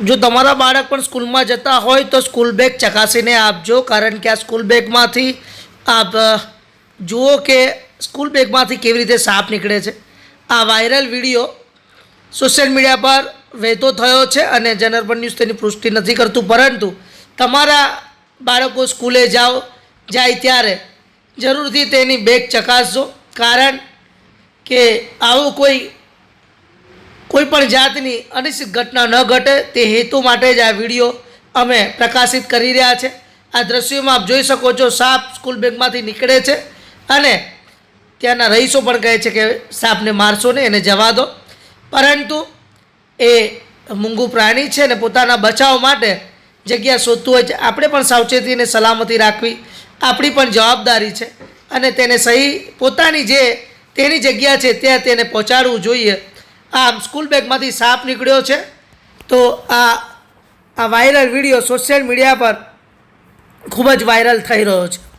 જો તમારા બાળક પણ સ્કૂલમાં જતા હોય તો સ્કૂલ બેગ ચકાસીને આપજો, કારણ કે આ સ્કૂલ બેગમાંથી આપ જુઓ કે સ્કૂલ બેગમાંથી કેવી રીતે સાપ નીકળે છે. આ વાયરલ વીડિયો સોશિયલ મીડિયા પર વહેતો થયો છે અને જનરબન ન્યૂઝ તેની પુષ્ટિ નથી કરતું, પરંતુ તમારા બાળકો સ્કૂલે જાઓ, જાય ત્યારે જરૂરથી તેની બેગ ચકાસજો, કારણ કે આવું કોઈ કોઈ પણ જાતની અનિશ્ચિત ઘટના ન ઘટે, તે હેતુ માટે જ આ વીડિયો અમે પ્રકાશિત કરી રહ્યા છે. આ દ્રશ્યોમાં આપ જોઈ શકો છો, સાપ સ્કૂલ બેગમાંથી નીકળે છે અને ત્યાંના રહીશો પણ કહે છે કે, સાપને મારશો ને એને જવા દો. પરંતુ એ મૂંગું પ્રાણી છે ને, પોતાના બચાવ માટે જગ્યા શોધતું હોય છે. આપણે પણ સાવચેતી અને સલામતી રાખવી આપણી પણ જવાબદારી છે અને તેને સહી, પોતાની જે તેની જગ્યા છે, ત્યાં તેને પહોંચાડવું જોઈએ. આમ સ્કૂલ બેગમાંથી સાપ નીકળ્યો છે. તો આ આ વાયરલ વીડિયો સોશિયલ મીડિયા પર ખૂબ જ વાયરલ થઈ રહ્યો છે.